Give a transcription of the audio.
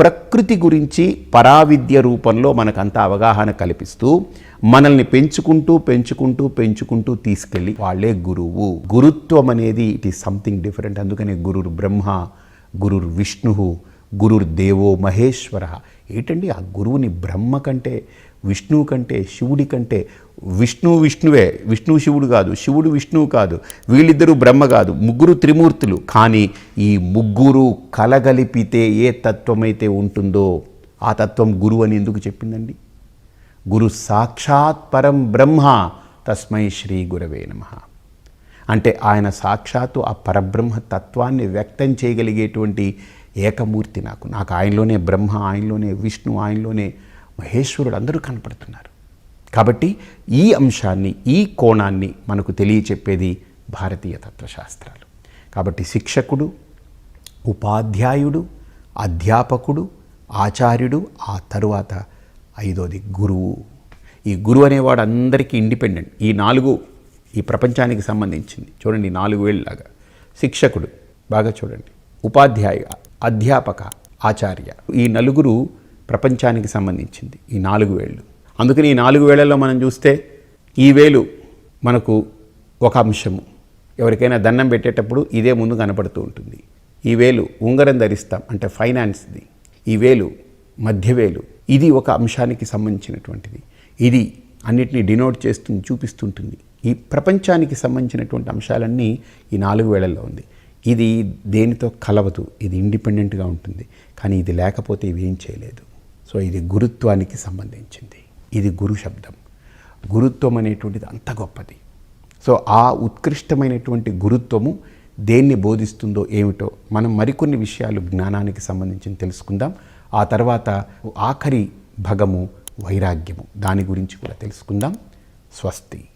ప్రకృతి గురించి పరావిద్య రూపంలో మనకంత అవగాహన కల్పిస్తూ మనల్ని పెంచుకుంటూ పెంచుకుంటూ పెంచుకుంటూ తీసుకెళ్ళి వాళ్ళే గురువు. గురుత్వం అనేది ఇట్ ఈస్ సంథింగ్ డిఫరెంట్. అందుకనే గురుర్ బ్రహ్మ గురుర్ విష్ణు గురుర్ దేవో మహేశ్వర. ఏంటండి? ఆ గురువుని బ్రహ్మ కంటే విష్ణువు కంటే శివుడి కంటే విష్ణు విష్ణువే విష్ణు శివుడు కాదు శివుడు విష్ణువు కాదు వీళ్ళిద్దరూ బ్రహ్మ కాదు ముగ్గురు త్రిమూర్తులు. కానీ ఈ ముగ్గురు కలగలిపితే ఏ తత్వమైతే ఉంటుందో ఆ తత్వం గురువు అని ఎందుకు చెప్పిందండి? గురు సాక్షాత్ పరం బ్రహ్మ తస్మై శ్రీ గురవే నమ. అంటే ఆయన సాక్షాత్తు ఆ పరబ్రహ్మ తత్వాన్ని వ్యక్తం చేయగలిగేటువంటి ఏకమూర్తి నాకు. నాకు ఆయనలోనే బ్రహ్మ ఆయనలోనే విష్ణు ఆయనలోనే మహేశ్వరుడు అందరూ కనపడుతున్నారు. కాబట్టి ఈ అంశాన్ని ఈ కోణాన్ని మనకు తెలియచెప్పేది భారతీయ తత్వశాస్త్రాలు. కాబట్టి శిక్షకుడు ఉపాధ్యాయుడు అధ్యాపకుడు ఆచార్యుడు ఆ తరువాత ఐదోది గురువు. ఈ గురువు అనేవాడు అందరికీ ఇండిపెండెంట్. ఈ నాలుగు ఈ ప్రపంచానికి సంబంధించింది. చూడండి నాలుగు వేళ్ళలాగా. శిక్షకుడు బాగా చూడండి. ఉపాధ్యాయ అధ్యాపక ఆచార్య. ఈ నలుగురు ప్రపంచానికి సంబంధించింది. ఈ నాలుగు వేళ్ళు. అందుకని ఈ నాలుగు వేళల్లో మనం చూస్తే ఈ వేలు మనకు ఒక అంశము. ఎవరికైనా దండం పెట్టేటప్పుడు ఇదే ముందు కనపడుతూ ఉంటుంది. ఈ వేలు ఉంగరం ధరిస్తాం అంటే ఫైనాన్స్ది ఈ వేలు మధ్యవేలు ఇది ఒక అంశానికి సంబంధించినటువంటిది. ఇది అన్నిటిని డినోట్ చేస్తుంది చూపిస్తుంటుంది. ఈ ప్రపంచానికి సంబంధించినటువంటి అంశాలన్నీ ఈ నాలుగు వేళల్లో ఉంది. ఇది దేనితో కలవదు. ఇది ఇండిపెండెంట్గా ఉంటుంది. కానీ ఇది లేకపోతే ఇవి ఏం చేయలేదు. సో ఇది గురుత్వానికి సంబంధించింది. ఇది గురు శబ్దం. గురుత్వం అనేటువంటిది అంత గొప్పది. సో ఆ ఉత్కృష్టమైనటువంటి గురుత్వము దేన్ని బోధిస్తుందో ఏమిటో మనం మరికొన్ని విషయాలు జ్ఞానానికి సంబంధించి తెలుసుకుందాం. ఆ తర్వాత ఆఖరి భగము వైరాగ్యము. దాని గురించి కూడా తెలుసుకుందాం. స్వస్తి.